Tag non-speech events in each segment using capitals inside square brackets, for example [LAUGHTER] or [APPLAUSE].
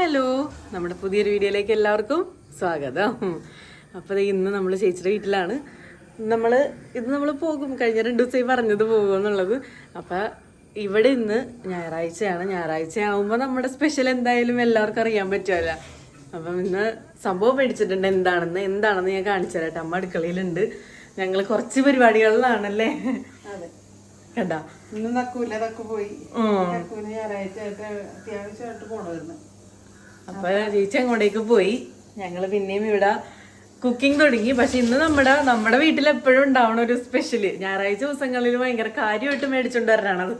Hello നമ്മുടെ പുതിയൊരു വീഡിയോയിലേക്ക് എല്ലാവർക്കും സ്വാഗതം. അപ്പോൾ ഇന്ന് നമ്മൾ ചേച്ചിയുടെ വീട്ടിലാണ്. നമ്മൾ ഇത് നമ്മൾ പോകും. കഴിഞ്ഞ രണ്ട് ദിവസമായി പറഞ്ഞത് പോകും എന്നുള്ളത്. അപ്പം ഇവിടെ ഇന്ന് ഞായറാഴ്ചയാണ്. ഞായറാഴ്ച ആകുമ്പോൾ നമ്മുടെ സ്പെഷ്യൽ എന്തായാലും എല്ലാവർക്കും അറിയാൻ പറ്റുമല്ല. അപ്പം ഇന്ന് സംഭവം മേടിച്ചിട്ടുണ്ട്. എന്താണെന്ന് എന്താണെന്ന് ഞാൻ കാണിച്ചു തരാം അമ്മ അടുക്കളയിലുണ്ട്. ഞങ്ങൾ കുറച്ച് പരിപാടികളിലാണല്ലേ? അതെ. കണ്ടാ? ഇന്ന് നക്കൂല നക്കു പോയി ഞായറാഴ്ച ആയിട്ട് അത്യാവശ്യമായിട്ട് പോണമായിരുന്നു. അപ്പൊ ചേച്ചി അങ്ങോട്ടേക്ക് പോയി. ഞങ്ങൾ പിന്നെയും ഇവിടെ കുക്കിംഗ് തുടങ്ങി. പക്ഷെ ഇന്ന് നമ്മുടെ നമ്മുടെ വീട്ടിൽ എപ്പോഴും ഉണ്ടാവണ ഒരു സ്പെഷ്യൽ ഞായറാഴ്ച ദിവസങ്ങളിൽ ഭയങ്കര കാര്യമായിട്ട് മേടിച്ചോണ്ട് അത്.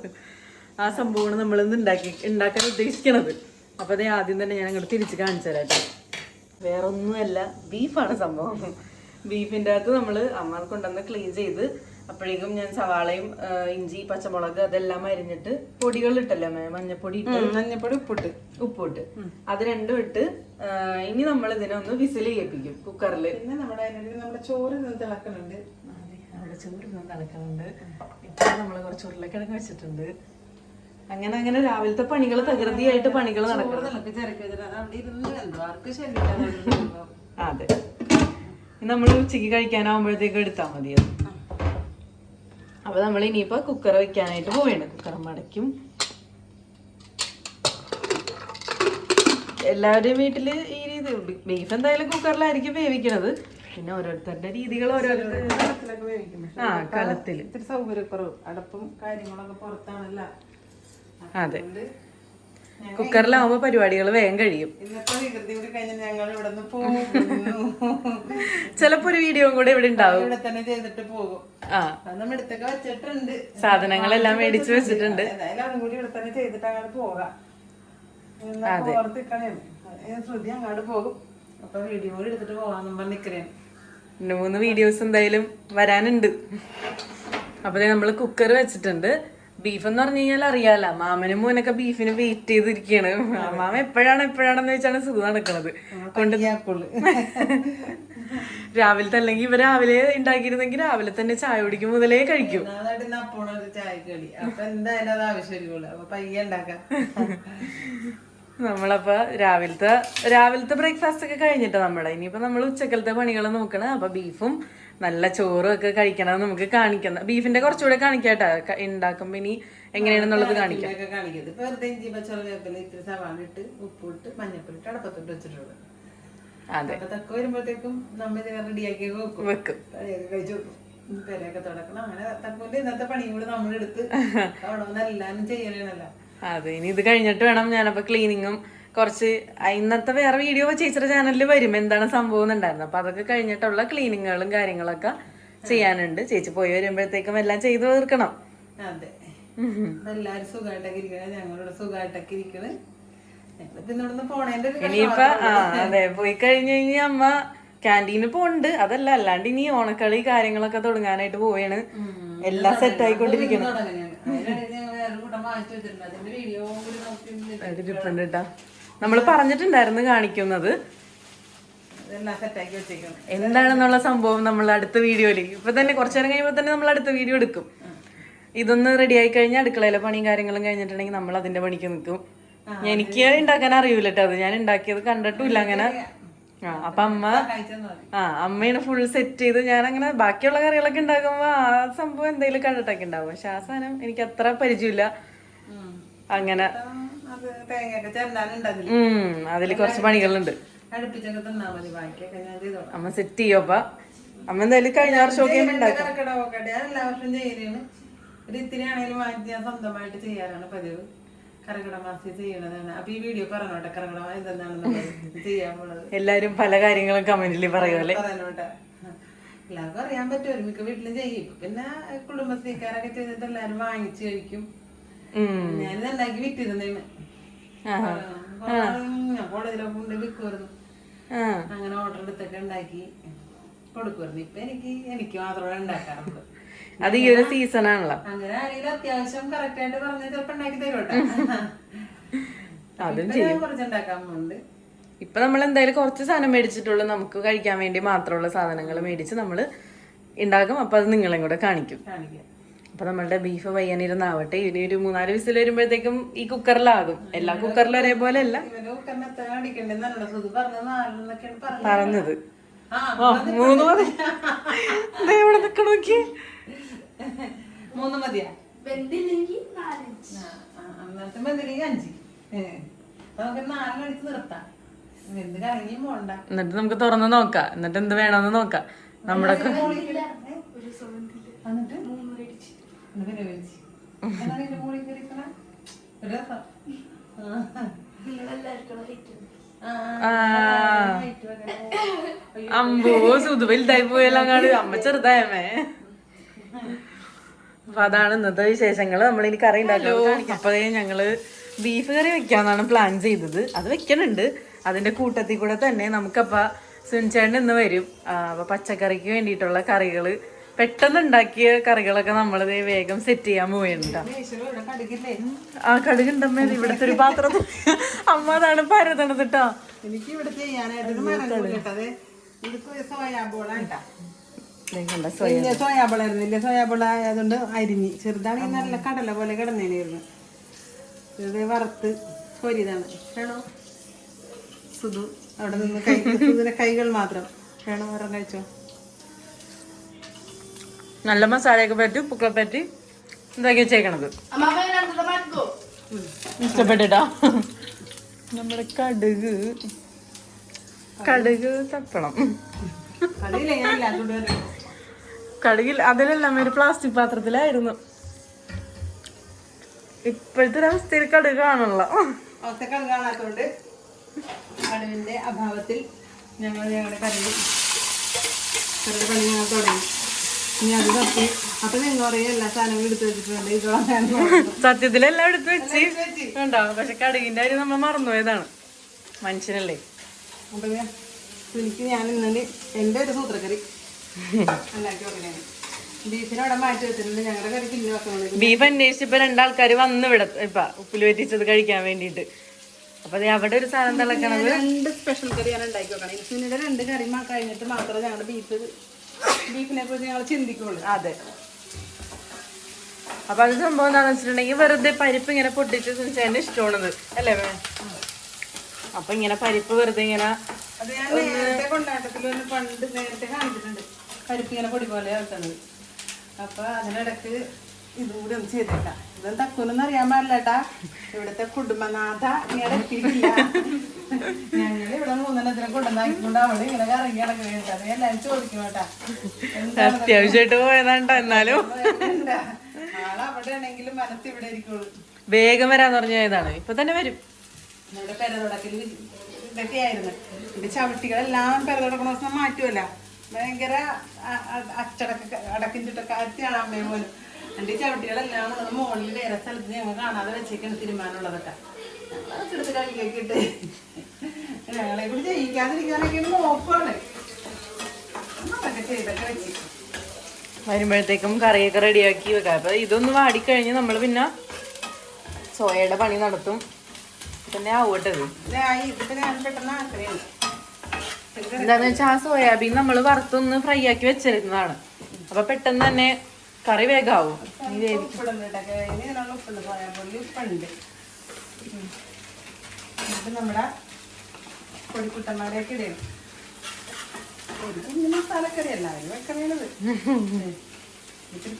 ആ സംഭവമാണ് നമ്മൾ ഇന്ന് ഉണ്ടാക്കി ഉണ്ടാക്കാൻ ഉദ്ദേശിക്കണത്. അപ്പൊ അതേ ആദ്യം തന്നെ ഞാൻ അങ്ങോട്ട് തിരിച്ച് കാണിച്ചു തരാം വേറൊന്നുമല്ല വേറെ ബീഫാണ് സംഭവം. ബീഫിന്റെ അകത്ത് നമ്മൾ അമ്മ കൊണ്ടുവന്ന് ക്ലീൻ ചെയ്ത് അപ്പോഴേക്കും ഞാൻ സവാളയും ഇഞ്ചി പച്ചമുളക് അതെല്ലാം അരിഞ്ഞിട്ട് പൊടികൾ ഇട്ടല്ലോ മേ മഞ്ഞപ്പൊടി ഇട്ട്. മഞ്ഞപ്പൊടി ഉപ്പിട്ട്. ഉപ്പിട്ട്. അത് രണ്ടും ഇട്ട് ഇനി നമ്മൾ ഇതിനെ ഒന്ന് വിസിൽ ചെയ്യിപ്പിക്കും കുക്കറിൽ. പിന്നെ നമ്മുടെ അതിനിടയിൽ നമ്മുടെ ചോറ് നിന്ന് തിളക്കുന്നുണ്ട് അവിടെ ചോറ് തിളക്കുന്നുണ്ട് ഇപ്പൊ നമ്മൾ കുറച്ച് ഉരുളക്കിഴങ്ങ് വെച്ചിട്ടുണ്ട്. അങ്ങനെ അങ്ങനെ രാവിലത്തെ പണികൾ തകൃതിയായിട്ട് പണികൾ ശല്യം അതെ നമ്മൾ ഉച്ചയ്ക്ക് കഴിക്കാനാവുമ്പോഴത്തേക്ക് എടുത്താൽ മതി അത് അപ്പൊ നമ്മൾ ഇനിയിപ്പോൾ കുക്കർ വെക്കാനായിട്ട് പോവുകയാണ് കുക്കർ മടക്കും. എല്ലാവരുടെയും വീട്ടിൽ ഈ രീതി ബീഫ് എന്തായാലും കുക്കറിലായിരിക്കും വേവിക്കണത്. പിന്നെ ഓരോരുത്തരുടെ രീതികൾ ഓരോരുത്തരുടെ ആ കളത്തിൽ സൗകര്യക്കുറവ്. അടപ്പും കാര്യങ്ങളൊക്കെ പുറത്താണല്ലോ. അതെ. കുക്കറിലാവുമ്പോ പരിപാടികൾ വേഗം കഴിയും. ചിലപ്പോ ഒരു വീഡിയോ കൂടെ ഇവിടെ ഉണ്ടാവും. ആ. സാധനങ്ങളെല്ലാം മേടിച്ചു വെച്ചിട്ടുണ്ട്. അതെ ശ്രുതി അങ്ങോട്ട് പോകും. അപ്പൊ വീഡിയോ കൂടി എടുത്തിട്ട് പോകാന്നും രണ്ട് മൂന്ന് വീഡിയോസ് എന്തായാലും വരാനുണ്ട്. അപ്പൊ നമ്മൾ കുക്കർ വെച്ചിട്ടുണ്ട്. ബീഫ് എന്ന് പറഞ്ഞു കഴിഞ്ഞാൽ അറിയാല്ല മാമനും മോനൊക്കെ ബീഫിന് വെയിറ്റ് ചെയ്തിരിക്കുകയാണ് മാമ എപ്പോഴാണ് എപ്പോഴാണെന്ന് വെച്ചാണ് സുഖം നടക്കുന്നത് കൊണ്ട് [LAUGHS] രാവിലത്തെ അല്ലെങ്കിൽ ഇവ രാവിലെ ഉണ്ടാക്കിയിരുന്നെങ്കിൽ രാവിലെ തന്നെ ചായ കുടിക്കും മുതലേ കഴിക്കും. നമ്മളപ്പോ രാവിലത്തെ രാവിലത്തെ ബ്രേക്ക്ഫാസ്റ്റ് ഒക്കെ കഴിഞ്ഞിട്ട് നമ്മുടെ ഇനിയിപ്പോ നമ്മൾ ഉച്ചക്കലത്തെ പണികൾ നോക്കണം. അപ്പൊ ബീഫും നല്ല ചോറും ഒക്കെ കഴിക്കണം നമുക്ക് കാണിക്കണം. ബീഫിന്റെ കുറച്ചുകൂടെ കാണിക്കാട്ടാ. ഉണ്ടാക്കുമ്പോ ഇനി എങ്ങനെയാണെന്നുള്ളത് കാണിക്കാം. അതെ. വരുമ്പോഴത്തേക്കും റെഡിയാക്കി വെക്കും. പെരയൊക്കെ തുടക്കണം. അങ്ങനെ ഇന്നത്തെ പണിയും കൂടി നമ്മളെടുത്ത് [LAUGHS] അവിടെ വന്ന് എല്ലാരും ചെയ്യണല്ല അതെ ഇനി ഇത് കഴിഞ്ഞിട്ട് വേണം ഞാനപ്പോ ക്ലീനിങ്ങും കുറച്ച് ഇന്നത്തെ വേറെ വീഡിയോ ചേച്ചിയുടെ ചാനലിൽ വരും. എന്താണ് സംഭവം എന്നുണ്ടായിരുന്നു. അപ്പൊ അതൊക്കെ കഴിഞ്ഞിട്ടുള്ള ക്ലീനിങ്ങുകളും കാര്യങ്ങളൊക്കെ ചെയ്യാനുണ്ട്. ചേച്ചി പോയി വരുമ്പോഴത്തേക്കും എല്ലാം ചെയ്തു തീർക്കണം. അതെ. എല്ലാരും സുഖമായിട്ടൊക്കെ ഇരിക്കണേ. സുഖമായിട്ടൊക്കെ ഇരിക്കണ്. ഇനിയിപ്പൊ അതെ പോയി കഴിഞ്ഞു കഴിഞ്ഞാൽ അമ്മ ക്യാന്റീനിൽ പോണ്ട് അതല്ല അല്ലാണ്ട് ഇനി ഓണക്കളി കാര്യങ്ങളൊക്കെ തുടങ്ങാനായിട്ട് പോവാണ്. എല്ലാം സെറ്റ് ആയിക്കൊണ്ടിരിക്കണം. വേറെ കൂട്ടം ഇരിപ്പുണ്ട് പറഞ്ഞിട്ടുണ്ടായിരുന്നു കാണിക്കുന്നത്. എന്താണെന്നുള്ള സംഭവം നമ്മൾ അടുത്ത വീഡിയോയിൽ ഇപ്പൊ തന്നെ കുറച്ചു നേരം കഴിയുമ്പോൾ തന്നെ നമ്മൾ അടുത്ത വീഡിയോ എടുക്കും. ഇതൊന്ന് റെഡി ആയി കഴിഞ്ഞാൽ അടുക്കളയിലെ പണിയും കാര്യങ്ങളും കഴിഞ്ഞിട്ടുണ്ടെങ്കിൽ നമ്മൾ അതിന്റെ പണിക്ക് നിൽക്കും. എനിക്ക് ഉണ്ടാക്കാൻ അറിയൂല കേട്ടോ അത്. ഞാൻ ഉണ്ടാക്കിയത് കണ്ടിട്ടില്ല അങ്ങനെ. ആ അപ്പൊ അമ്മ ആ അമ്മയാണ് ഫുൾ സെറ്റ് ചെയ്ത് ഞാൻ അങ്ങനെ ബാക്കിയുള്ള കറികളൊക്കെ ഉണ്ടാക്കുമ്പോ ആ സംഭവം എന്തെങ്കിലും കണ്ടിട്ടൊക്കെ ഉണ്ടാവും. പക്ഷെ ആ സാധനം എനിക്ക് അത്ര പരിചയമില്ല. അങ്ങനെ. തേങ്ങയൊക്കെ അതിൽ കുറച്ച് പണികളുണ്ട്. അടുപ്പിച്ചൊക്കെ തന്നാ മതി ബാക്കിയൊക്കെ ഞാൻ ചെയ്തോളാം. അമ്മ സെറ്റ് ചെയ്യോപ്പ അമ്മ എന്തായാലും കഴിഞ്ഞ വർഷം ഒക്കെ ഉണ്ടാക്കും. കറക്കട പോക്കട്ടെ ഞാൻ എല്ലാ വർഷം ചെയ്യലാണ്. ഒരു ഇത്തിരി ആണെങ്കിലും വാങ്ങിച്ച് ഞാൻ സ്വന്തമായിട്ട് ചെയ്യാറാണ് പതിവ്. ചെയ്യണതാണ്. അപ്പൊ ഈ വീഡിയോ പറഞ്ഞോട്ടെ കറകട എന്തെന്നാണെന്നുള്ളത് ചെയ്യാൻ പോണത്. എല്ലാരും പല കാര്യങ്ങളും കമന്റിൽ പറയുമല്ലേ എല്ലാവർക്കും അറിയാൻ പറ്റും ഒരു മിക്ക വീട്ടിലും ചെയ്യും. പിന്നെ കുടുംബശ്രീക്കാരൊക്കെ ചെയ്തിട്ട് എല്ലാരും വാങ്ങിച്ചു കഴിക്കും. ഞാനിത് ഉണ്ടാക്കി വിറ്റിരുന്നേന്ന്. ഞാൻ കോളേജിലൊക്കെ കൊണ്ട് വിൽക്കുമായിരുന്നു അങ്ങനെ ഓർഡർ എടുത്തൊക്കെ ഉണ്ടാക്കി. കൊടുക്കുമായിരുന്നു. ഇപ്പൊ എനിക്ക് എനിക്ക് മാത്രമേ ഉണ്ടാക്കാറുള്ളൂ. അത് ഈ ഒരു സീസൺ ആണല്ലോ. അങ്ങനെ ആരെങ്കിലും അത്യാവശ്യം കറക്റ്റ് ആയിട്ട് പറഞ്ഞ ചിലപ്പോ ഉണ്ടാക്കി തരുമോട്ടെ അതും ഇപ്പൊ ഞാൻ കുറച്ച് ഉണ്ടാക്കാൻ പോകുന്നുണ്ട് ഇപ്പൊ നമ്മൾ എന്തായാലും കുറച്ച് സാധനം മേടിച്ചിട്ടുള്ളൂ. നമുക്ക് കഴിക്കാൻ വേണ്ടി മാത്രമുള്ള സാധനങ്ങൾ മേടിച്ച് നമ്മൾ ഉണ്ടാക്കും. അപ്പൊ അത് നിങ്ങളെയും കൂടെ കാണിക്കും. കാണിക്കാം. അപ്പൊ നമ്മളുടെ ബീഫ് വയ്യാനിരുന്നാവട്ടെ. ഇനി ഒരു മൂന്നാൽ വിസിൽ വരുമ്പോഴത്തേക്കും ഈ കുക്കറിലാകും. എല്ലാ കുക്കറിലും ഒരേപോലെ അല്ല പറഞ്ഞത് മൂന്ന് മതി. ഇവിടെ നിക്കണ നോക്കി. മൂന്ന് മതിയാ? എന്നിട്ട് നമുക്ക് തുറന്ന് നോക്കാം. എന്നിട്ട് എന്ത് വേണമെന്ന് നോക്കാം. നമ്മുടെ എന്നിട്ട്? മുകളിൽ കയറിക്കണ രസം. അമ്പോ സുതു വലുതായി പോയല്ലോ അങ്ങാട് അമ്മ ചെറുതായമേ അപ്പൊ അതാണ് ഇന്നത്തെ വിശേഷങ്ങൾ. ഇനി കറി ഉണ്ടാക്കാം ഞങ്ങൾ ബീഫ് കറി വെക്കാന്നാണ് പ്ലാൻ ചെയ്തത്. അത് വെക്കണുണ്ട്. അതിന്റെ കൂട്ടത്തിൽ കൂടെ തന്നെ നമുക്കപ്പ സുനിച്ചേട്ടൻ ഇന്ന് വരും. അപ്പൊ പച്ചക്കറിക്ക് വേണ്ടിയിട്ടുള്ള കറികൾ പെട്ടെന്ന് ഉണ്ടാക്കിയ കറികളൊക്കെ നമ്മളത് വേഗം സെറ്റ് ചെയ്യാൻ പോയിട്ടുണ്ട് ആ കടുക് ഉണ്ടമ്മേ ആ കടുകുണ്ടമ്മേ ഇവിടുത്തെ ഒരു പാത്രം. അമ്മ അതാണ് പരതണത് എനിക്ക് ഇവിടെ സോയാബോള ആയതുകൊണ്ട് അരിഞ്ഞ്. ചെറുതാണെങ്കിൽ നല്ല കടല പോലെ കിടന്നേനായിരുന്നു. ഇത് വറുത്ത് പൊരിതാണ് വേണോ? സുധു. അവിടെ നിന്ന് കൈ സുധുവിന്റെ കൈകൾ മാത്രം. വേണോ? വേറെ കഴിച്ചോ? നല്ല മസാലയൊക്കെ പറ്റി ഉപ്പുക്കളെ പറ്റി എന്താക്കി വെച്ചേക്കണത്. ഇഷ്ടപ്പെട്ടിട്ടാ? നമ്മുടെ കടുക്. കടുക് തപ്പണം കടുകിൽ അതിലെല്ലാം ഒരു പ്ലാസ്റ്റിക് പാത്രത്തിലായിരുന്നു. ഇപ്പോഴത്തെ ഒരു അവസ്ഥയിൽ കടുക് കാണുള്ള അവസ്ഥ കട കാണാത്തോണ്ട് കടുവിന്റെ അഭാവത്തിൽ ഞങ്ങൾ ഞങ്ങളുടെ കടുക് കടുക് പണി തുടങ്ങി. ഇനി അത് തപ്പി. അപ്പൊ നിങ്ങൾ പറയും എല്ലാ സാധനങ്ങളും എടുത്ത് വെച്ചിട്ടുണ്ട്. ഇത് വാങ്ങാന്ന് [LAUGHS] പറഞ്ഞു. സത്യത്തിലെല്ലാം എടുത്ത് വെച്ച്. വേണ്ടോ ഉണ്ടോ പക്ഷെ കടുകിന്റെ കാര്യം നമ്മൾ മറന്നുപോയതാണ്. മനുഷ്യനല്ലേ? അപ്പൊ എനിക്ക് ഞാൻ ഇന്നലെ എന്റെ ഒരു സൂത്രക്കറി [LAUGHS] ഉണ്ടാക്കി വെക്കണേ ബീഫിനെ അവിടെ മാറ്റി വെച്ചിട്ടുണ്ട്. ഞങ്ങളുടെ വെക്കണത് ബീഫ് അന്വേഷിച്ചപ്പോ രണ്ടാൾക്കാര് രണ്ടാൾക്കാർ വന്ന് ഇവിടെ ഇപ്പൊ ഉപ്പിൽ വെറ്റിച്ചത് കഴിക്കാൻ വേണ്ടിയിട്ട്. അപ്പൊ അവിടെ ഒരു സാധനം തിളക്കണത്. രണ്ട് സ്പെഷ്യൽ കറി ഞാൻ ഉണ്ടാക്കി വെക്കണം. ഇൻസുലിന്റെ രണ്ട് കറി കഴിഞ്ഞിട്ട് മാത്രമേ ഞങ്ങളുടെ ബീഫ് ബീഫിനെ കുറിച്ച് ഞങ്ങൾ ചിന്തിക്കുള്ളൂ. അതെ. അപ്പൊ അത് സംഭവം എന്താണെന്ന് വെച്ചിട്ടുണ്ടെങ്കിൽ വെറുതെ പരിപ്പ് ഇങ്ങനെ പൊട്ടിച്ച് തന്നെ ഇഷ്ടമാണത്. അല്ലേ മേ? അപ്പൊ ഇങ്ങനെ പരിപ്പ് വെറുതെ ഇങ്ങനെ അത് ഞാൻ നേരത്തെ കൊണ്ടാട്ടത്തിൽ ഒന്ന് പണ്ട് നേരത്തെ കാണിച്ചിട്ടുണ്ട് പരിപ്പ് ഇങ്ങനെ പൊടി പോലെ ആക്കുന്നത്. അപ്പൊ അതിനിടക്ക് ഇതും കൂടി ഒന്ന് ചെയ്തേക്കാം ഇതും തക്കൂനൊന്നും അറിയാൻ പാടില്ലേട്ടാ ഇവിടുത്തെ കുടുംബനാഥ ഇങ്ങനെ എത്തിയിട്ടില്ല ഞങ്ങൾ ഇവിടെ മൂന്നെണ്ണത്തിനെ കൊണ്ടുവന്നാക്കിക്കൊണ്ട് അവൾ ഇങ്ങനെ കറങ്ങി കിടക്കുകയാണ് അത് എല്ലാവരും ചോദിക്കും കേട്ടാ അത്യാവശ്യമായിട്ട് പോയതാണ്ടോ എന്നാലും? ആൾ അവിടെ ആണെങ്കിലും മനസ്സ് ഇവിടെ ഇരിക്കുള്ളൂ. വേഗം വരാന്ന് പറഞ്ഞതാണ് ഇപ്പൊ തന്നെ വരും. നമ്മുടെ പെര തുടക്കൽ ഇതൊക്കെ ആയിരുന്നു. എന്റെ ചവിട്ടികളെല്ലാം പെരതുടക്കണ ദിവസം മാറ്റുമല്ല ഭയങ്കര അച്ചടക്ക അടക്കിഞ്ചിട്ടൊക്കെ അമ്മയും പോലും എന്റെ ചവിട്ടികളെല്ലാം ഉള്ളത് മുകളിൽ വേറെ സ്ഥലത്ത് ഞങ്ങൾ കാണാതെ വെച്ചേക്കാണ് തീരുമാനമുള്ളതൊക്കെ ഞങ്ങളതൊക്കെ എടുത്ത് കഴുകിയൊക്കെ ഞങ്ങളെ കൂടി ജയിക്കാതിരിക്കാനൊക്കെയാണ് നോക്കുവാണ് അതൊക്കെ ചെയ്തൊക്കെ വെച്ച്. വരുമ്പോഴത്തേക്കും കറിയൊക്കെ റെഡിയാക്കി വെക്കാം. അപ്പൊ ഇതൊന്ന് വാടിക്കഴിഞ്ഞ് നമ്മൾ പിന്നെ സോയയുടെ പണി നടത്തും. പിന്നെ ആവട്ടെ ഇത്. ഞാൻ ഇതിപ്പോ ഞാൻ പെട്ടെന്ന് ആക്കണേണ് എന്താന്ന് വെച്ചാൽ ആ സോയാബീൻ നമ്മൾ വറുത്തൊന്ന് ഫ്രൈ ആക്കി വെച്ചിരുന്നതാണ് അപ്പൊ പെട്ടെന്ന് തന്നെ കറി വേഗാവും. നമ്മുടെ പൊടിക്കുട്ടന്മാരെയൊക്കെ ഒരു കുഞ്ഞു മസാലക്കറി എല്ലാവരും വെക്കണേണത്.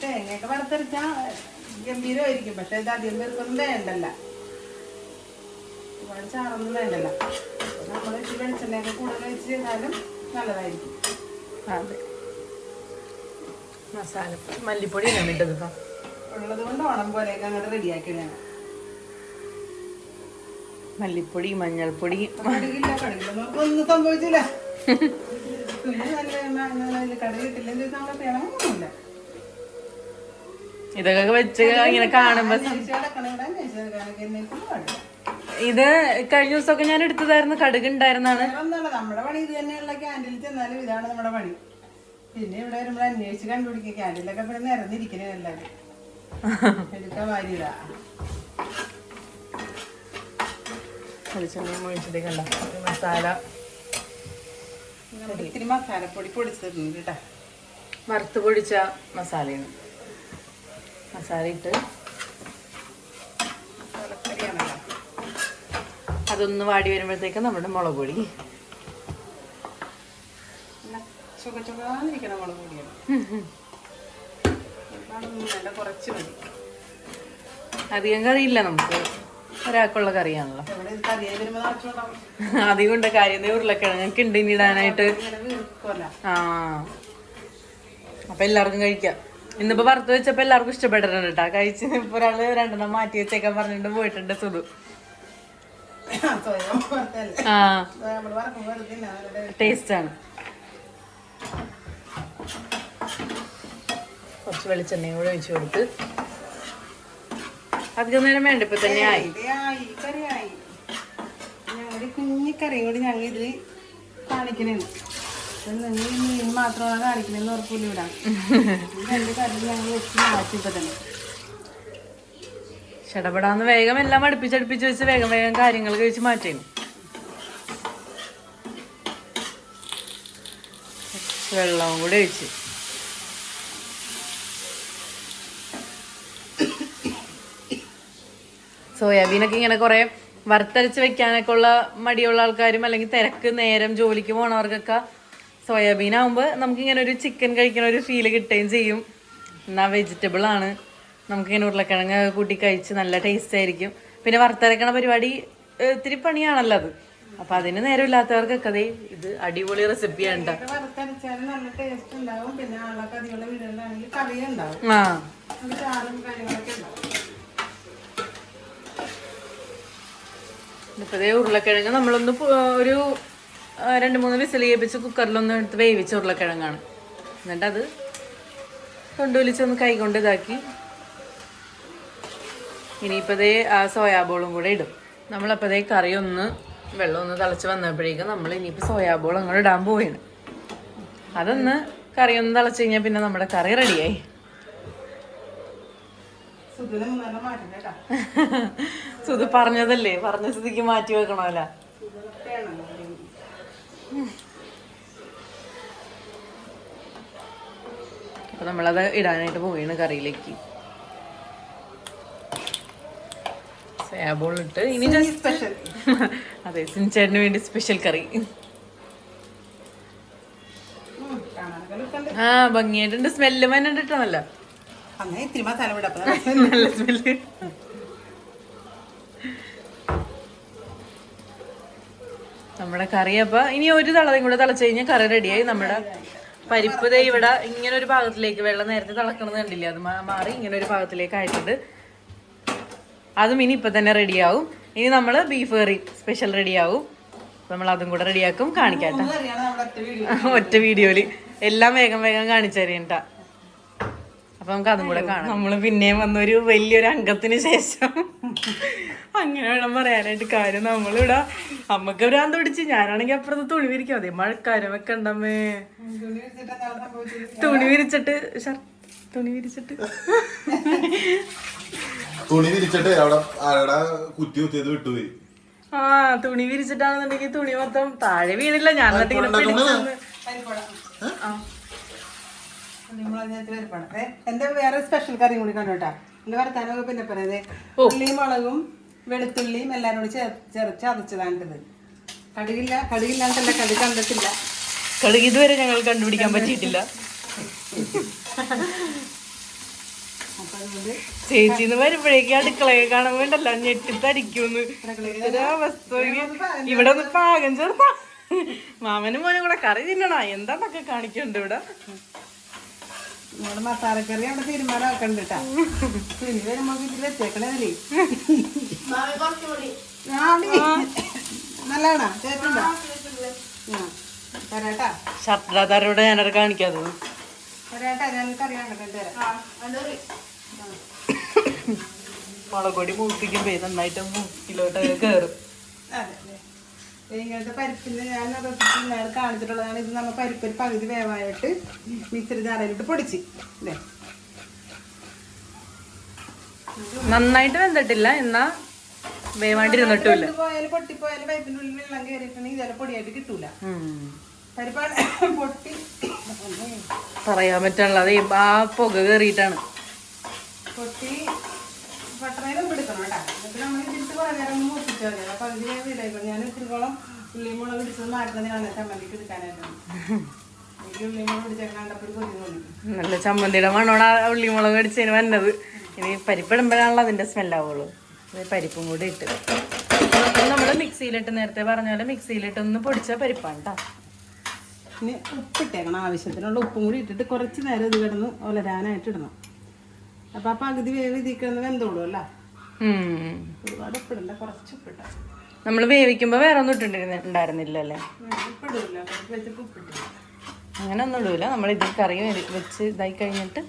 തേങ്ങയൊക്കെ വറുത്തരച്ചാ ഗംഭീരമായിരിക്കും. പക്ഷെ ഇത് അധികം പേർക്കൊന്നും വേണ്ടല്ല. ഒരുപാട് ചാറൊന്നും വേണ്ടല്ല. നമ്മൾ ഇച്ചിരി വെളിച്ചെണ്ണയൊക്കെ കൂടുതൽ വെച്ച് ചെയ്താലും നല്ലതായിരിക്കും. അതെ. മസാല മല്ലിപ്പൊടി ഞാൻ ഇട്ടത് ഉള്ളത് കൊണ്ട് ഓണം പോലെയൊക്കെ അങ്ങോട്ട് റെഡിയാക്കി ഞാൻ മല്ലിപ്പൊടി മഞ്ഞൾപ്പൊടി നമുക്കൊന്നും സംഭവിച്ചില്ല. ഇതൊക്കെ വെച്ച് ഇങ്ങനെ കാണുമ്പോ ഇത് കഴിഞ്ഞ ദിവസമൊക്കെ ഞാൻ എടുത്തതായിരുന്നു. കടുക് ഉണ്ടായിരുന്നാണ്. നമ്മുടെ പണി ഇത് തന്നെയുള്ള ക്യാൻഡിൽ ചെന്നാലും ഇതാണ് നമ്മുടെ പണി. പിന്നെ ഇവിടെ വരുമ്പോൾ അന്വേഷിച്ച് കണ്ടുപിടിക്കുക. ക്യാൻഡിലൊക്കെ ഇവിടെ നിരന്നിരിക്കണേ എല്ലാവരും. എടുക്കാൻ വാരിയതാ വെളിച്ചെണ്ണ ഒഴിച്ചിട്ട് കണ്ട? മസാല. നമ്മൾ ഇത്തിരി മസാലപ്പൊടി പൊടിച്ചിട്ടുണ്ട് കേട്ടാ. വറുത്ത് പൊടിച്ച മസാലയാണ്. മസാല ഇട്ട് അതൊന്ന് വാടി വരുമ്പോഴത്തേക്ക് നമ്മുടെ മുളക് പൊടി. ചുക ചുകാന്നിരിക്കണം മുളക് പൊടിയാണ്. ഒരുപാടൊന്നും വേണ്ട കുറച്ച് മതി. അധികം കറിയില്ല നമുക്ക്. ഒരാൾക്കുള്ള കറിയാണല്ലോ. അധികം ഉണ്ട് കാര്യം ഉരുളക്കിഴങ്ങൊക്കെ ഉണ്ട് ഇനി ഇടാനായിട്ട്. ആ. അപ്പൊ എല്ലാവർക്കും കഴിക്കാം. ഇന്നിപ്പോ വറുത്ത് വെച്ചപ്പോ എല്ലാവർക്കും ഇഷ്ടപ്പെട്ടിട്ടുണ്ട് കേട്ടോ. കഴിച്ച് ഇപ്പൊ ഒരാൾ രണ്ടെണ്ണം മാറ്റി വെച്ചേക്കാൻ പറഞ്ഞിട്ട് പോയിട്ടുണ്ട് സുധു. ആ ടേസ്റ്റ് ആണ്. കുറച്ച് വെളിച്ചെണ്ണയും കൂടെ ഒഴിച്ചു കൊടുത്ത് അധികം നേരം വേണ്ട ഇപ്പൊ തന്നെ ആയി. ആയി കറിയായി. ഞങ്ങളുടെ കുഞ്ഞി കറിയും കൂടി ഞങ്ങൾ ഇതിൽ കാണിക്കണേന്ന്. നിങ്ങൾ മീൻ മാത്രമാണ് കാണിക്കണേന്ന് ഉറപ്പില്ല ഇവിടെ. രണ്ട് കറി ഞങ്ങൾ വെച്ച് മാറ്റി ഇപ്പൊ തന്നെ. ചടപടാന്ന് വേഗം എല്ലാം അടുപ്പിച്ചടുപ്പിച്ച് വെച്ച് വേഗം വേഗം കാര്യങ്ങൾ കഴിച്ച് മാറ്റേനു വെള്ളവും കൂടെ ഒഴിച്ച്. സോയാബീനൊക്കെ ഇങ്ങനെ കുറെ വറുത്തരച്ച് വെക്കാനൊക്കെ ഉള്ള മടിയുള്ള ആൾക്കാരും അല്ലെങ്കിൽ തിരക്ക് നേരം ജോലിക്ക് പോണവർക്കൊക്കെ സോയാബീൻ ആകുമ്പോൾ നമുക്ക് ഇങ്ങനെ ഒരു ചിക്കൻ കഴിക്കണ ഒരു ഫീൽ കിട്ടുകയും ചെയ്യും. എന്നാൽ വെജിറ്റബിൾ ആണ്. നമുക്കിങ്ങനെ ഉരുളക്കിഴങ്ങ് കൂട്ടി കഴിച്ച് നല്ല ടേസ്റ്റ് ആയിരിക്കും. പിന്നെ വറുത്തരക്കണ പരിപാടി ഒത്തിരി ഇത്തിരി പണിയാണല്ലോ അത്. അപ്പം അതിന് നേരമില്ലാത്തവർക്കൊക്കെ അതെ ഇത് അടിപൊളി റെസിപ്പിയാണ് കേട്ടോ ഇതൊക്കെ വറുത്തരച്ചാലും നല്ല ടേസ്റ്റ് ഉണ്ടാവും പിന്നെ ആളൊക്കെ അധികമുള്ള വീടുകളിലാണെങ്കിൽ കറി ഉണ്ടാവും ആ ഒരു ചാറും കാര്യങ്ങളൊക്കെ ഉണ്ടാവും ഇപ്പൊ ദേ ഉരുളക്കിഴങ്ങ് നമ്മളൊന്ന് ഒരു രണ്ട് മൂന്ന് വിസിൽ ചെയ്യിപ്പിച്ച് കുക്കറിലൊന്ന് എടുത്ത് വേവിച്ച ഉരുളക്കിഴങ്ങാണ്. എന്നിട്ട് അത് കൊണ്ടുവലിച്ചൊന്ന് കൈകൊണ്ട് ഇതാക്കി. ഇനിയിപ്പോൾ ദേ ആ സോയാബോളും കൂടെ ഇടും. നമ്മളപ്പോൾ ദേ കറി ഒന്ന് വെള്ളം ഒന്ന് തിളച്ച് വന്നപ്പോഴേക്കും നമ്മൾ ഇനിയിപ്പോൾ സോയാബോൾ അങ്ങോട്ട് ഇടാൻ പോവുകയാണ് അതൊന്ന് കറി ഒന്ന് തിളച്ച് കഴിഞ്ഞാൽ പിന്നെ നമ്മുടെ കറി റെഡിയായി [LAUGHS] സുധു പറഞ്ഞതല്ലേ? പറഞ്ഞ സ്ഥിതിക്ക് മാറ്റി വെക്കണമല്ലോ. അപ്പൊ നമ്മളത് ഇടാനായിട്ട് പോവുകയാണ് കറിയിലേക്ക്. സേബോളിട്ട് ഇനി സ്പെഷ്യൽ [LAUGHS] അതെ സിൻചേട്ടന് വേണ്ടി സ്പെഷ്യൽ കറി. ആ ഭംഗിയായിട്ടുണ്ട്. സ്മെല്ല് മന്നിട്ടിട്ടാണല്ല അന്നേ ഇത്തിരി മസാല വിടാം അപ്പൊ [LAUGHS] നല്ല സ്മെല്ല് നമ്മുടെ കറി അപ്പൊ ഇനി ഒരു തളതയും കൂടെ തിളച്ച് കഴിഞ്ഞാൽ കറി റെഡിയായി നമ്മുടെ പരിപ്പ് ദേ ഇവിടെ ഇങ്ങനെ ഒരു ഭാഗത്തിലേക്ക് വെള്ളം നേരത്തെ തിളക്കണം കണ്ടില്ല? അത് മാറി ഇങ്ങനെ ഒരു ഭാഗത്തിലേക്ക് ആയിട്ടുണ്ട്. അതും ഇനി ഇപ്പൊ തന്നെ റെഡിയാവും ഇനി നമ്മൾ ബീഫ് കറി സ്പെഷ്യൽ റെഡിയാവും നമ്മൾ അതും കൂടെ റെഡിയാക്കും കാണിക്കാം ട്ടാ. അറിയാതെ നമ്മുടെ [LAUGHS] ഒറ്റ വീഡിയോയിൽ എല്ലാം വേഗം വേഗം കാണിച്ചു തരേണ്ട അപ്പൊ നമുക്ക് അതും കൂടെ കാണാം. നമ്മൾ പിന്നെയും വന്നൊരു വലിയൊരു അംഗത്തിന് ശേഷം അങ്ങനെ വേണം പറയാനായിട്ട് കാര്യം. നമ്മളിവിടെ അമ്മയ്ക്ക് ഭ്രാന്ത് പിടിച്ച് ഞാനാണെങ്കിൽ അപ്പുറത്ത് തുണി വിരിക്കും. അതെ മഴക്കാരം ഒക്കെ ഉണ്ടമ്മേ. തുണി വിരിച്ചിട്ട് തുണി വിരിച്ചിട്ട്. തുണി വിരിച്ചിട്ട് അവിടെ ആരുടെ കുത്തി കുത്തിയത് വിട്ടുപോയി. ആ തുണി വിരിച്ചിട്ടാണെന്നുണ്ടെങ്കിൽ തുണി മൊത്തം താഴെ വീണില്ല. ഞാൻ എന്നിട്ട് ഇങ്ങനെ പിടിച്ചു പരിപ്പട പരിപ്പാണ് എന്റെ വേറെ സ്പെഷ്യൽ കറിയും കൂടി കണ്ടോട്ടാ എന്റെ വർത്താനൊക്കെ പിന്നെ പറയുന്നത് ഉള്ളിയും മുളകും വെളുത്തുള്ളിയും എല്ലാം കൂടി ചെറുച്ച് ചേർത്ത് ചതച്ചതാണിത് കടുകില്ല കടുകില്ലാണ്ടല്ല കടു കണ്ടിട്ടില്ല. കടുക് ഇതുവരെ ഞങ്ങൾ കണ്ടുപിടിക്കാൻ പറ്റിയിട്ടില്ല. ചേച്ചി എന്ന് ചേച്ചിന്ന് വരുമ്പോഴേക്കും അടുക്കളയെ കാണാൻ വേണ്ടല്ല ഞെട്ടിത്തരിക്കുന്ന് ഒരവസ്ഥ ഇവിടെ ഒന്ന് പാകം ചേർത്താ മാമനും മോനും കൂടെ കറി തിന്നണ? എന്താണൊക്കെ കാണിക്കണ്ട് ഇവിടെ. നമ്മുടെ മസാലക്കറി അവിടെ തീരുമാനമാക്കണ്ട കേട്ടാ ഇനി വരുമ്പോ ഇതിൽ എത്തേക്കണേ നല്ലതാണോ? ആ. തരാട്ടാ ഷർട്ടിടാത്താരോടെ ഞാനത് കാണിക്കാത്തത് തരാട്ടാ ഞാൻ കറി അങ്ങോട്ട് തരാം. ആ അതൊരു. മുളക് പൊടി മൂപ്പിക്കുമ്പോ നന്നായിട്ട് മൂക്കിലോട്ടൊക്കെ കയറും അതെ. ഇങ്ങനത്തെ പരിപ്പിന് ഞാൻ റെസിപ്പി കാണിച്ചിട്ടുള്ളതാണ്. ഇത് നമ്മൾ പരിപ്പൊരു പകുതി വേവായിട്ട് മിക്സറി ജാറയിലിട്ട് പൊടിച്ച്. അല്ലേ നന്നായിട്ട് വെന്തിട്ടില്ല. എന്നാ വേവാണ്ടിരുന്നിട്ടില്ല പോയാലും പൊട്ടിപ്പോയാലും പൈപ്പിന്റെ ഉള്ളിൽ വെള്ളം കയറിയിട്ടുണ്ടെങ്കിൽ ഇതുവരെ പൊടിയായിട്ട് കിട്ടൂല. പരിപ്പാണ് [COUGHS] പൊട്ടി. പറയാൻ പറ്റാനുള്ളത്. ആ പുക കയറിയിട്ടാണ് കൊത്തി പട്ടണയിലും പിടിക്കണം കേട്ടോ എന്നിട്ട് നമ്മൾ ഇതിട്ട് കുറേ മൂപ്പിച്ചു മതി അപ്പോൾ അതിന് ഞാൻ വീടായിക്കോളും ഞാൻ ഇത്തിരിക്കോളം ഉള്ളി മുളക് പിടിച്ചത് മാറ്റുന്നതിനാണ് ചമ്മന്തിക്ക് എടുക്കാനായിരുന്നു എനിക്ക് ഉള്ളി മുളക് പിടിച്ചേക്കാൻ കണ്ടപ്പോൾ ഒരു കൊതി തോന്നി നല്ല ചമ്മന്തിയുടെ മണ്ണോട് ആ ഉള്ളിമുളക് അടിച്ചതിന് വന്നത്. ഇനി പരിപ്പിടുമ്പോഴാണല്ലോ അതിന്റെ സ്മെല്ലാവുള്ളൂ. പരിപ്പും കൂടി ഇട്ട്. നമ്മൾ മിക്സിയിലിട്ട് നേരത്തെ പറഞ്ഞ പോലെ മിക്സിയിലിട്ട് ഒന്ന് പൊടിച്ച പരിപ്പാണ് കേട്ടോ ഇനി ഉപ്പിട്ടേക്കണം. ആവശ്യത്തിനുള്ള ഉപ്പും കൂടി ഇട്ടിട്ട് കുറച്ച് നേരം ഇത് കിടന്ന് ഒലരാനായിട്ട് ഇടണം. അപ്പോൾ ആ പകുതി വേവ് ഇതിൽ കിടന്ന് അല്ല? ഒരുപാട് ഉപ്പിടണ്ട കുറച്ച് നമ്മൾ വേവിക്കുമ്പോൾ വേറെ ഒന്നും ഇട്ടിട്ടുണ്ടായിരുന്നില്ല അല്ലേ ഉപ്പിടില്ല കുറച്ച് വെച്ചിട്ട് അങ്ങനെ ഒന്നും ഇടൂല. നമ്മൾ ഇതിൽ കറി വെച്ച് ഇതായി കഴിഞ്ഞിട്ട്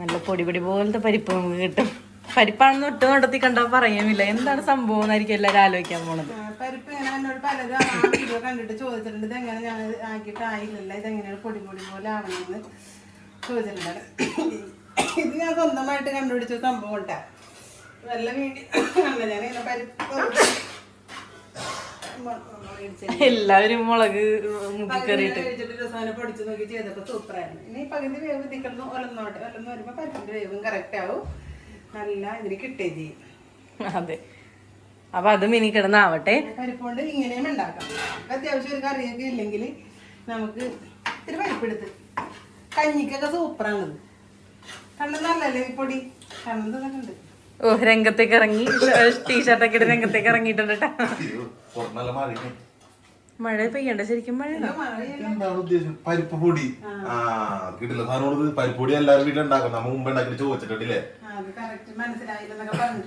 നല്ല പൊടി പൊടി പോലത്തെ പരിപ്പ് നമുക്ക് കിട്ടും. പരിപ്പാണെന്ന് ഒട്ടും നടത്തി കണ്ടാൽ പറയുമില്ല. എന്താണ് സംഭവം എന്നായിരിക്കും എല്ലാവരും ആലോചിക്കാൻ പോണത്? പരിപ്പ് ഇങ്ങനെ എന്നോട് പലരും ആ വീഡിയോ കണ്ടിട്ട് ചോദിച്ചിട്ടുണ്ട്. ഇതെങ്ങനെ ഞാൻ ആക്കിയിട്ട് ആയില്ലല്ല ഇതെങ്ങനെയാണ് പൊടി പൊടി പോലെ ചോദിച്ചിട്ടുണ്ട്. ഇത് ഞാൻ സ്വന്തമായിട്ട് കണ്ടുപിടിച്ച സംഭവം ഉണ്ടാ ഞാൻ പരിപ്പ്. എല്ലാവരും മുളക് മുക്കിക്കറിയിട്ട്. പൊടിച്ച് നോക്കി ചെയ്തപ്പോ സൂപ്പറായിരുന്നു ഇനി പകുതി വേവ് ഇതിക്കിടന്ന് ഒലന്നോട്ടെ ഒലന്ന് വരുമ്പോൾ പരിപ്പിന്റെ വേവും കറക്റ്റ് ആവും. നല്ല ഇതിന് കിട്ടേ ചെയ്യും അതെ. അപ്പൊ അത് മിനി കിടന്നാവട്ടെ. പരിപ്പ് കൊണ്ട് ഇങ്ങനെയും ഉണ്ടാക്കാം. അത്യാവശ്യം ഒരു കറിയൊക്കെ ഇല്ലെങ്കിൽ നമുക്ക് ഇത്തിരി പരിപ്പെടുത്ത് കഞ്ഞിക്കൊക്കെ സൂപ്പറാണത്. കണ്ടത് നല്ലല്ലേ ഈ പൊടി? കണ്ടത് ഉണ്ട്. ഓ രംഗത്തേക്ക് ഇറങ്ങി. ടീഷർട്ടൊക്കെ ഇട്ട് രംഗത്തേക്ക് ഇറങ്ങിയിട്ടുണ്ട് കേട്ടോ മഴ പെയ്യണ്ട ശരിക്കും മഴ എന്താണ് ഉദ്ദേശം? പരിപ്പ് പൊടി. ആ. കിട്ടില്ല. സാറിനോട് പരിപ്പ് പൊടി എല്ലാവരും വീട്ടിൽ ഉണ്ടാക്കണം. നമ്മ മുമ്പ് ഉണ്ടാക്കി ചോദിച്ചിട്ടില്ലേ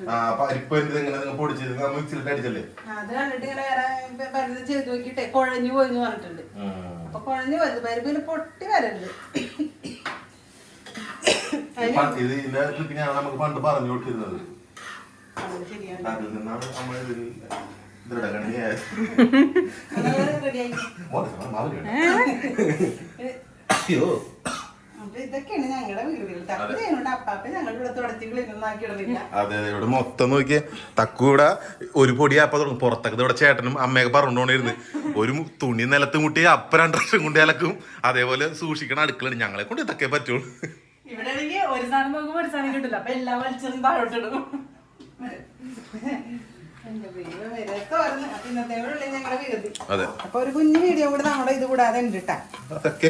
ആ, പരിപ്പ് എന്ത് എങ്ങനെ നിങ്ങൾ പൊടിച്ചത്? നിങ്ങൾ മിക്സിലിട്ട് അടിച്ചല്ലേ? ആ, അത് കണ്ടിട്ട് ഇങ്ങനെ വേറെ പലതും ചെയ്ത് നോക്കിയിട്ടേ കുഴഞ്ഞു പോയി എന്ന് പറഞ്ഞിട്ടുണ്ട് അപ്പൊ കുഴഞ്ഞു പോയത് പരിപ്പിൽ പൊട്ടി ഇത് ഇതിന്റെ ഞാൻ നമുക്ക് പണ്ട് പറഞ്ഞു കൊടുത്തിരുന്നത്. അതിൽ നിന്നാണ് നമ്മൾ ഇതിൽ ദൃഢകണ്ണിയായ അതങ്ങനെ റെഡിയായി അയ്യോ അതെ. അതെ ഇവിടെ മൊത്തം നോക്കിയ. തക്കൂടെ ഒരു പൊടി അപ്പ തുടങ്ങും. പുറത്തൊക്കെ ഇവിടെ ചേട്ടനും അമ്മയൊക്കെ പറഞ്ഞോണ്ടിരുന്നു ഒരു തുണി നിലത്ത് മുട്ടി അപ്പ രണ്ട് വർഷം കൊണ്ട് അലക്കും. അതേപോലെ സൂക്ഷിക്കണം അടുക്കളയാണ്. ഞങ്ങളെ കൊണ്ട് ഇതൊക്കെ പറ്റുള്ളൂ. ഇവിടെ ആണെങ്കിൽ ഒരു സാധനം നോക്കുമ്പോ ഒരു സാധനം കിട്ടില്ല അപ്പൊ എല്ലാം വലിച്ചതും താഴോട്ടിടും അതെ. അപ്പൊ ഒരു കുഞ്ഞു വീഡിയോ കൂടെ നമ്മുടെ ഇത് കൂടാതെ ഉണ്ട് അതൊക്കെ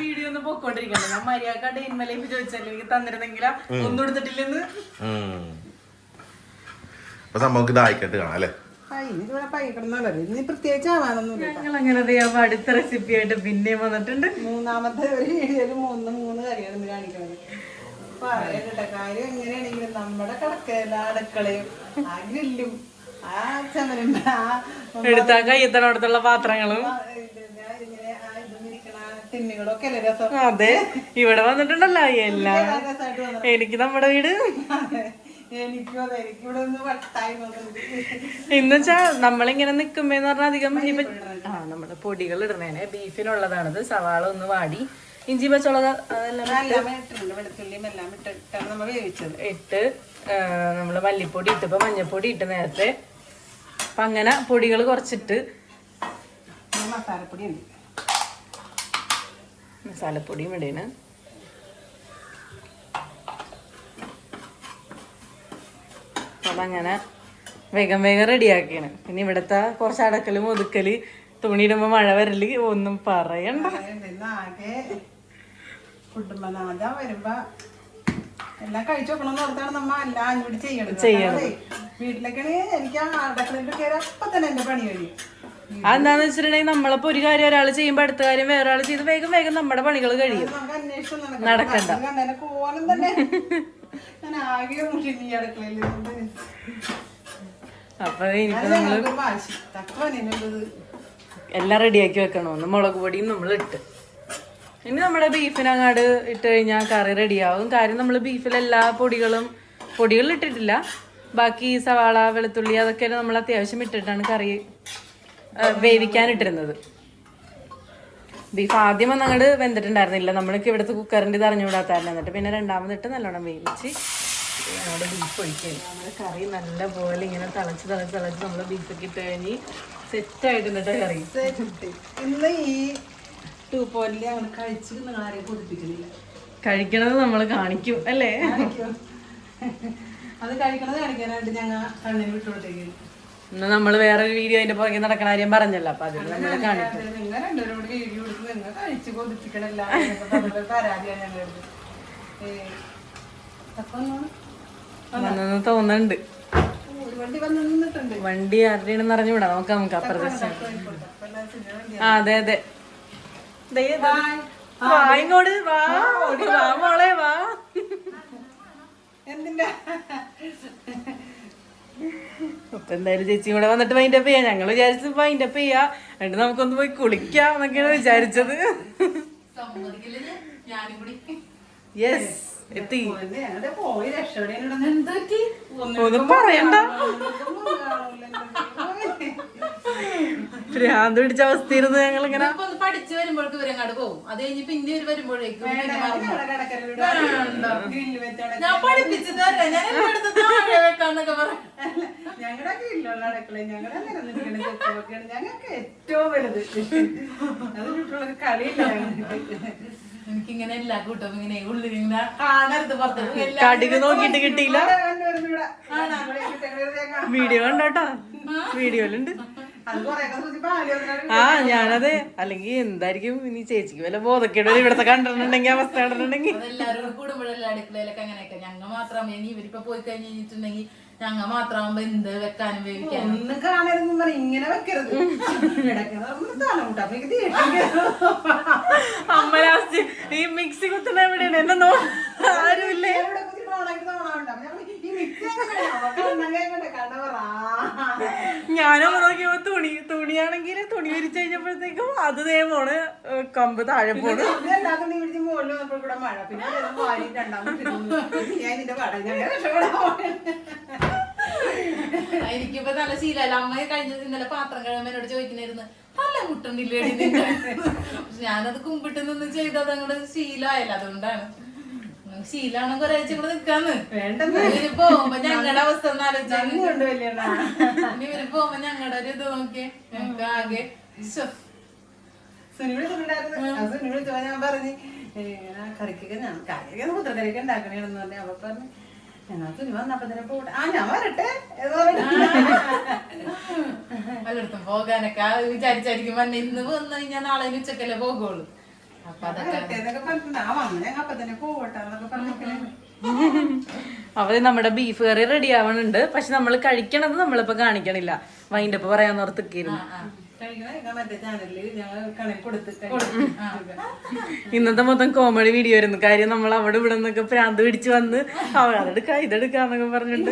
വീഡിയോ ഒന്ന് പൊക്കോണ്ടിരിക്കണ്ട. ഞാൻ മര്യാദ എനിക്ക് തന്നിരുന്നെങ്കിലാ. ഒന്നും എടുത്തിട്ടില്ലെന്ന്. അപ്പൊ സംഭവം ഇതായിക്കട്ട് കാണാം അല്ലേ? ഇനി പ്രത്യേകിച്ച്. ഞങ്ങൾ അങ്ങനെ അപ്പൊ അടുത്ത റെസിപ്പി ആയിട്ട് പിന്നെയും വന്നിട്ടുണ്ട്. മൂന്നാമത്തെ ഒരു വീഡിയോയിൽ മൂന്ന് മൂന്ന് കറിയാണ് കാണിക്കുന്നത്. പറയട്ടെ കാര്യം എങ്ങനെയാണെങ്കിലും നമ്മുടെ കടക്കല അടുക്കളയും ആ ഗ്രില്ലും ആ ചമരും ആ എടുത്താ കയ്യത്തനോടത്തുള്ള പാത്രങ്ങളും. ഇങ്ങനെ ആ ഇതും ഇരിക്കണ തിന്നുകളൊക്കെ അല്ലേ രസം? അതെ ഇവിടെ വന്നിട്ടുണ്ടല്ലോ എല്ലാം. എനിക്ക് നമ്മുടെ വീട്. എന്നുവെച്ചാ നമ്മളിങ്ങനെ നിക്കുമ്പേന്ന് പറഞ്ഞാൽ അധികം ഇനിയിപ്പോ ആ നമ്മുടെ പൊടികൾ ഇടണേനെ. ബീഫിനുള്ളതാണത്. സവാള ഒന്ന് വാടി. ഇഞ്ചി പച്ചമുളക് അതെല്ലാം ഇട്ട് നമ്മൾ മല്ലിപ്പൊടി ഇട്ടപ്പോൾ മഞ്ഞപ്പൊടി ഇട്ട് നേരത്തെ. അപ്പം അങ്ങനെ പൊടികൾ കുറച്ചിട്ട് പിന്നെ മസാലപ്പൊടി ഉണ്ട് മസാലപ്പൊടിയും ഇടേന് അപ്പം അങ്ങനെ വേഗം വേഗം റെഡിയാക്കിയാണ്. പിന്നെ ഇവിടുത്തെ കുറച്ച് അടക്കലും ഒതുക്കൽ തുണിയിടുമ്പോൾ മഴ വരൽ ഒന്നും പറയണ്ട. കുടുംബനാഥ വരുമ്പോ എല്ലാം കഴിച്ചു നോക്കണമെന്ന് ഓർത്താണ് നമ്മ എല്ലാം അഞ്ഞൂടി ചെയ്യണത്. അതെ, വീട്ടിലൊക്കെ എനിക്ക് ആ അടക്കളയിൽ കയറി അപ്പൊ തന്നെ എന്റെ പണി കഴിയും. അതെന്താന്ന് വെച്ചിട്ടുണ്ടെങ്കിൽ നമ്മളിപ്പോ ഒരു കാര്യം ഒരാൾ ചെയ്യുമ്പോൾ അടുത്ത കാര്യം വേറെ ആൾ ചെയ്ത് വേഗം വേഗം നമ്മുടെ പണികൾ കഴിയും. നടക്കണ്ട. അപ്പൊ എനിക്ക് നമ്മൾ എല്ലാം റെഡിയാക്കി വെക്കണമെന്ന് മുളക് പൊടിയും നമ്മൾ ഇട്ട്. ഇനി നമ്മുടെ ബീഫിനങ്ങാട് ഇട്ട് കഴിഞ്ഞാൽ കറി റെഡിയാവും കാര്യം നമ്മൾ ബീഫിൽ എല്ലാ പൊടികളും പൊടികളിൽ ഇട്ടിട്ടില്ല. ബാക്കി സവാള വെളുത്തുള്ളി അതൊക്കെ നമ്മൾ അത്യാവശ്യം ഇട്ടിട്ടാണ് കറി വേവിക്കാനിട്ടിരുന്നത്. ബീഫ് ആദ്യം ഒന്ന് അങ്ങോട്ട് വെന്തിട്ടുണ്ടായിരുന്നില്ല. നമ്മൾക്ക് ഇവിടുത്തെ കുക്കറിന്റെ ഇത് അറിഞ്ഞുകൂടാത്തായിരുന്നു എന്നിട്ട് പിന്നെ രണ്ടാമതിട്ട് നല്ലോണം വേവിച്ച് നമ്മുടെ ബീഫ് ഒഴിക്കുകയും നമ്മുടെ കറി നല്ല പോലെ ഇങ്ങനെ തിളച്ച് തിളച്ച് തിളച്ച് നമ്മൾ ബീഫൊക്കെ ഇട്ട് കഴിഞ്ഞ് സെറ്റായിട്ടുണ്ട് കറി. ഇന്ന് ഈ ടൂ പോയിന്റിൽ ഞങ്ങൾ കഴിച്ച് നിങ്ങൾ ആരെയും കഴിക്കണത് നമ്മൾ കാണിക്കും അല്ലേ? അത് കഴിക്കണത് കാണിക്കാനായിട്ട് ഞങ്ങൾ കണ്ണിന് വിട്ടുകൊടുത്തേക്ക് ഇന്ന് നമ്മൾ വേറൊരു വീഡിയോ അതിന്റെ പുറകെ നടക്കണ കാര്യം പറഞ്ഞല്ലോ അപ്പൊ അതിൽ നമ്മൾ കാണിക്കും. വന്നെന്ന് തോന്നുന്നുണ്ട് വണ്ടി ആരുടെയാണെന്ന് അറിഞ്ഞുകൂടാ നമുക്ക് നമുക്ക് ആ അതെ അതെ. വാ ഇങ്ങോട്ട് വാ വാ മോളെ വാ. എന്തിന്റെ? അപ്പൊ എന്തായാലും ചേച്ചിയും കൂടെ വന്നിട്ട് മൈൻഡപ്പ് ചെയ്യാം. ഞങ്ങൾ വിചാരിച്ചു മൈൻഡപ്പ് ചെയ്യാ. എന്നിട്ട് നമുക്കൊന്ന് പോയി കുളിക്കാം എന്നൊക്കെയാണ് വിചാരിച്ചത്. സമ്മതിക്കില്ല ഞാനും കൂടി യെസ് എത്തി ഒന്നും പറയണ്ട. ഭ്രാന്ത് പിടിച്ച അവസ്ഥയിരുന്നു ഞങ്ങൾ ഇങ്ങനെ ഇപ്പൊ ഒന്ന് പഠിച്ചു വരുമ്പോഴേക്ക് ഇവരങ്ങാട് പോകും അത് കഴിഞ്ഞ് പിന്നെ ഇവർ വരുമ്പോഴേക്കും ഞാൻ പഠിപ്പിച്ചു തരാം. ഞാൻ താഴെ വെക്കാന്നൊക്കെ പറയാം. ഞങ്ങളുടെ കീഴിലുള്ള അടുക്കള ഞങ്ങളുടെ നിരന്നിരിക്കുന്ന ഞങ്ങൾക്ക് ഏറ്റവും വലുത്. കളിയില്ല എനിക്കിങ്ങനെ എല്ലാ കൂട്ടവും ഇങ്ങനെ ഉള്ളിൽ ഇങ്ങനെ കാണരുത് പുറത്ത് നോക്കിട്ട് കടുക് കിട്ടിയില്ല. വീഡിയോ കണ്ടോട്ടോ വീഡിയോയിലുണ്ട്. ആ ഞാനത് അല്ലെങ്കിൽ എന്തായിരിക്കും ഇനി ചേച്ചിക്ക് വല്ല ബോധക്കേട് ഇവിടത്തെ കണ്ടിട്ടുണ്ടെങ്കിൽ അവസ്ഥ കണ്ടിട്ടുണ്ടെങ്കിൽ. അതെല്ലാരും കൂടി കൂടുമ്പോഴല്ലേ അടുക്കളയിലൊക്കെ അങ്ങനെയൊക്കെ. ഞങ്ങ മാത്രം ഇനി ഇവരിപ്പോ പോയി കഴിഞ്ഞ് കഴിഞ്ഞിട്ടുണ്ടെങ്കിൽ ഞങ്ങ മാത്രമാകുമ്പോ എന്ത് വെക്കാനും വേവിക്കാനും? ഒന്നും കാണരുതെന്ന് പറ ഇങ്ങനെ വെക്കരുത്. അമ്മ ലാസ്റ്റ് ഈ മിക്സി കുത്തുന്ന എവിടെയാണ്? എന്നെ നോ ആരുമില്ലേ? ഞാനമ്മ നോക്കിയപ്പോ തുണി തുണിയാണെങ്കിൽ തുണി വിരിച്ചു കഴിഞ്ഞപ്പോഴത്തേക്കും അത് ദേ പോണ് കമ്പ് താഴെ പോണ്. എനിക്കിപ്പോ നല്ല ശീലല്ല അമ്മ കഴിഞ്ഞ ഇന്നലെ പാത്രം കഴിയുമ്പോ ചോദിക്കുന്നായിരുന്നു. തല മുട്ടണില്ലേ പക്ഷെ ഞാനത് കുമ്പിട്ട് നിന്ന് ചെയ്തത് അങ്ങോട്ട് ശീലമായല്ലോ അതുകൊണ്ടാണ്. ഉം, ശീലാണ് കൂടെ നിക്കാന്ന്. ഇവർ പോകുമ്പോ ഞങ്ങളുടെ അവസ്ഥ ഒന്ന് ആലോചിച്ചാ ഇവർ പോകുമ്പോ ഞങ്ങളുടെ ഒരു ഇത് നോക്കിയേ. ഞങ്ങൾക്ക് ആകെ ഞാൻ പറഞ്ഞു "ഏ, ആ കറിക്കൊക്കെ ഞാൻ കറിയൊക്കെ മുദ്രക്കറിയൊക്കെ ഉണ്ടാക്കണേന്ന് പറഞ്ഞു അപ്പൊ പറഞ്ഞു എന്നാ സുനി വന്നപ്പോ തന്നെ പോട്ടെ. ആ ഞാൻ വരട്ടെ പലയിടത്തും പോകാനൊക്കെ വിചാരിച്ചായിരിക്കും പറഞ്ഞ ഇന്ന് വന്നു കഴിഞ്ഞാൽ നാളെ ഉച്ചക്കല്ലേ പോകുള്ളൂ. അപ്പൊ [LAUGHS] നമ്മുടെ ബീഫ് കറി റെഡി ആവണുണ്ട്. പക്ഷെ നമ്മൾ കഴിക്കണത് നമ്മളിപ്പോ കാണിക്കണില്ല. വൈൻഡപ്പ് പറയാൻ കൊടുത്ത് [LAUGHS] ഇന്നത്തെ മൊത്തം കോമഡി വീഡിയോ ആയിരുന്നു. കാര്യം നമ്മൾ അവിടെ ഇവിടെ നിന്നൊക്കെ പ്രാന്ത് പിടിച്ച് വന്ന് അതെടുക്ക ഇതെടുക്കാന്നൊക്കെ പറഞ്ഞിട്ട്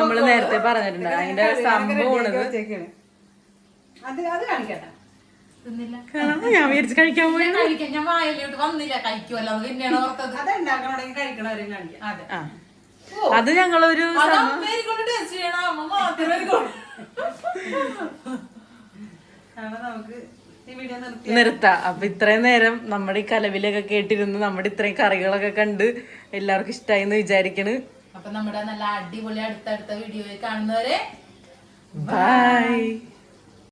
നമ്മൾ നേരത്തെ പറഞ്ഞിട്ടുണ്ട്. അതിന്റെ സംഭവമാണിത് അത് അത് കാണിക്കട്ടെ ഞാൻ വിചാരിച്ച് കഴിക്കാൻ പോയി. ഞാൻ കഴിക്കാൻ ഞാൻ വായിലോട്ട് വന്നില്ല. കഴിക്കുമല്ലോ അത് പിന്നെയാണ് ഓർത്തത്. അത് ഉണ്ടാക്കണമെങ്കിൽ കഴിക്കണവരെയും കാണിക്കാം. അതെ. ആ. അത് ഞങ്ങളൊരു നിർത്താം. അപ്പൊ ഇത്രയും നേരം നമ്മുടെ ഈ കലവിലൊക്കെ കേട്ടിരുന്ന് നമ്മുടെ ഇത്രയും കറികളൊക്കെ കണ്ട് എല്ലാവർക്കും ഇഷ്ടമായി എന്ന് വിചാരിക്കണ്. അപ്പൊ നമ്മുടെ നല്ല അടിപൊളി അടുത്തടുത്ത വീഡിയോയിൽ കാണുന്നവരെ ബൈ